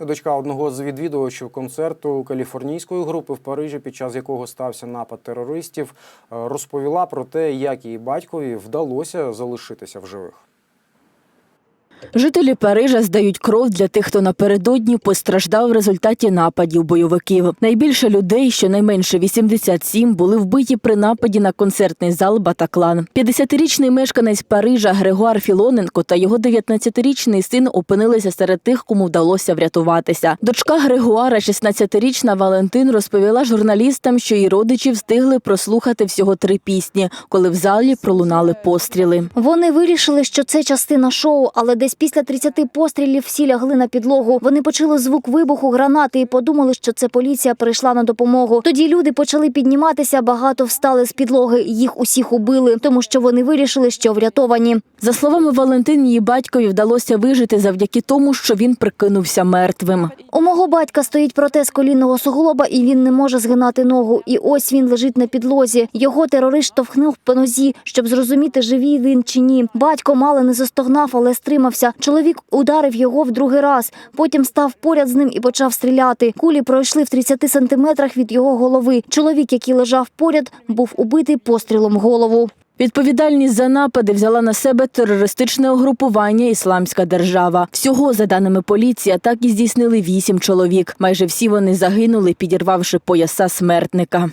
Дочка одного з відвідувачів концерту каліфорнійської групи в Парижі, під час якого стався напад терористів, е, розповіла про те, як її батькові вдалося залишитися в живих. Жителі Парижа здають кров для тих, хто напередодні постраждав в результаті нападів бойовиків. Найбільше людей, щонайменше 87, були вбиті при нападі на концертний зал Батаклан. 50-річний мешканець Парижа Григуар Філоненко та його 19-річний син опинилися серед тих, кому вдалося врятуватися. Дочка Григуара, 16-річна Валентин, розповіла журналістам, що її родичі встигли прослухати всього три пісні, коли в залі пролунали постріли. Вони вирішили, що це частина шоу, але десь після 30 пострілів всі лягли на підлогу. Вони почули звук вибуху гранати і подумали, що це поліція прийшла на допомогу. Тоді люди почали підніматися, багато встали з підлоги. Їх усіх убили, тому що вони вирішили, що врятовані. За словами Валентин, її батькові вдалося вижити завдяки тому, що він прикинувся мертвим. У мого батька стоїть протез колінного суглоба, і він не може згинати ногу. І ось він лежить на підлозі. Його терорист штовхнув по нозі, щоб зрозуміти, живий він чи ні. Батько мало не застогнав, але стримався. Чоловік ударив його в другий раз. Потім став поряд з ним і почав стріляти. Кулі пройшли в 30 сантиметрах від його голови. Чоловік, який лежав поряд, був убитий пострілом голову. Відповідальність за напади взяла на себе терористичне угрупування Ісламська держава. Всього, за даними поліції, атаки здійснили вісім чоловік. Майже всі вони загинули, підірвавши пояса смертника.